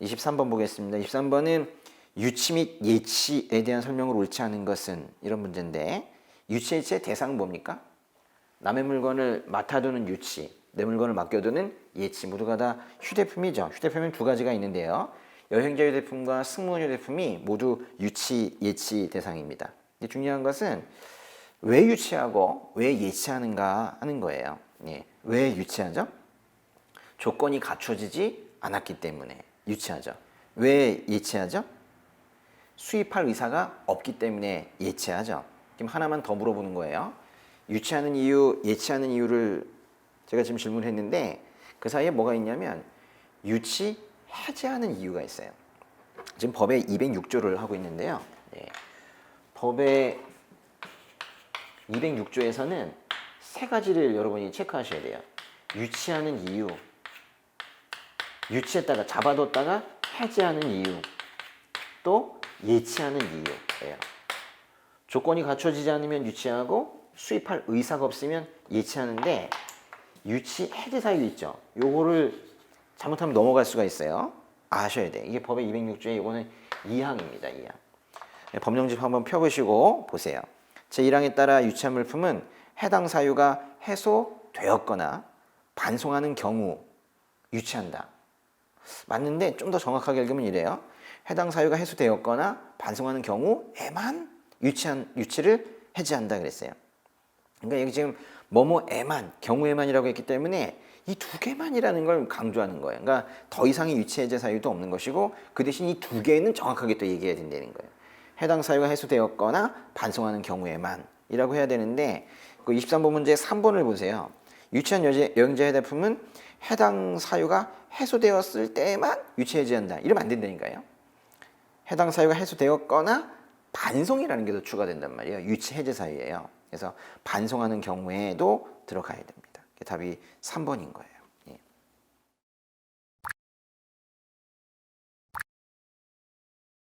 23번 보겠습니다. 23번은 유치 및 예치에 대한 설명을 옳지 않은 것은 이런 문제인데 유치 예치의 대상은 뭡니까? 남의 물건을 맡아두는 유치, 내 물건을 맡겨두는 예치 모두가 다 휴대품이죠. 휴대품은 두 가지가 있는데요. 여행자 휴대품과 승무원 휴대품이 모두 유치 예치 대상입니다. 근데 중요한 것은 왜 유치하고 왜 예치하는가 하는 거예요. 예. 왜 유치하죠? 조건이 갖춰지지 않았기 때문에 유치하죠. 왜 예치하죠? 수입할 의사가 없기 때문에 예치하죠. 지금 하나만 더 물어보는 거예요. 유치하는 이유, 예치하는 이유를 제가 지금 질문했는데 그 사이에 뭐가 있냐면 유치 해제하는 이유가 있어요. 지금 법에 206조를 하고 있는데요. 예. 법의 206조에서는 세 가지를 여러분이 체크하셔야 돼요. 유치하는 이유, 유치했다가 잡아뒀다가 해제하는 이유, 또 예치하는 이유예요. 조건이 갖춰지지 않으면 유치하고 수입할 의사가 없으면 예치하는데 유치 해제 사유 있죠. 요거를 잘못하면 넘어갈 수가 있어요. 아셔야 돼. 이게 법의 206조에 이거는 2항입니다. 2항. 네, 법령집 한번 펴보시고 보세요. 제1항에 따라 유치한 물품은 해당 사유가 해소되었거나 반송하는 경우 유치한다. 맞는데 좀 더 정확하게 읽으면 이래요. 해당 사유가 해소되었거나 반송하는 경우에만 유치한 유치를 해제한다 그랬어요. 그러니까 여기 지금 뭐뭐에만 경우에만이라고 했기 때문에 이 두 개만이라는 걸 강조하는 거예요. 그러니까 더 이상의 유치 해제 사유도 없는 것이고 그 대신 이 두 개는 정확하게 또 얘기해야 된다는 거예요. 해당 사유가 해소되었거나 반송하는 경우에만 이라고 해야 되는데 그 23번 문제 3번을 보세요. 유치한 해대품은 해당 사유가 해소되었을 때만 유치 해제한다. 이러면 안 된다니까요. 해당 사유가 해소되었거나 반송이라는 게 더 추가된단 말이에요. 유치 해제 사유예요. 그래서 반송하는 경우에도 들어가야 됩니다. 답이 3번인 거예요.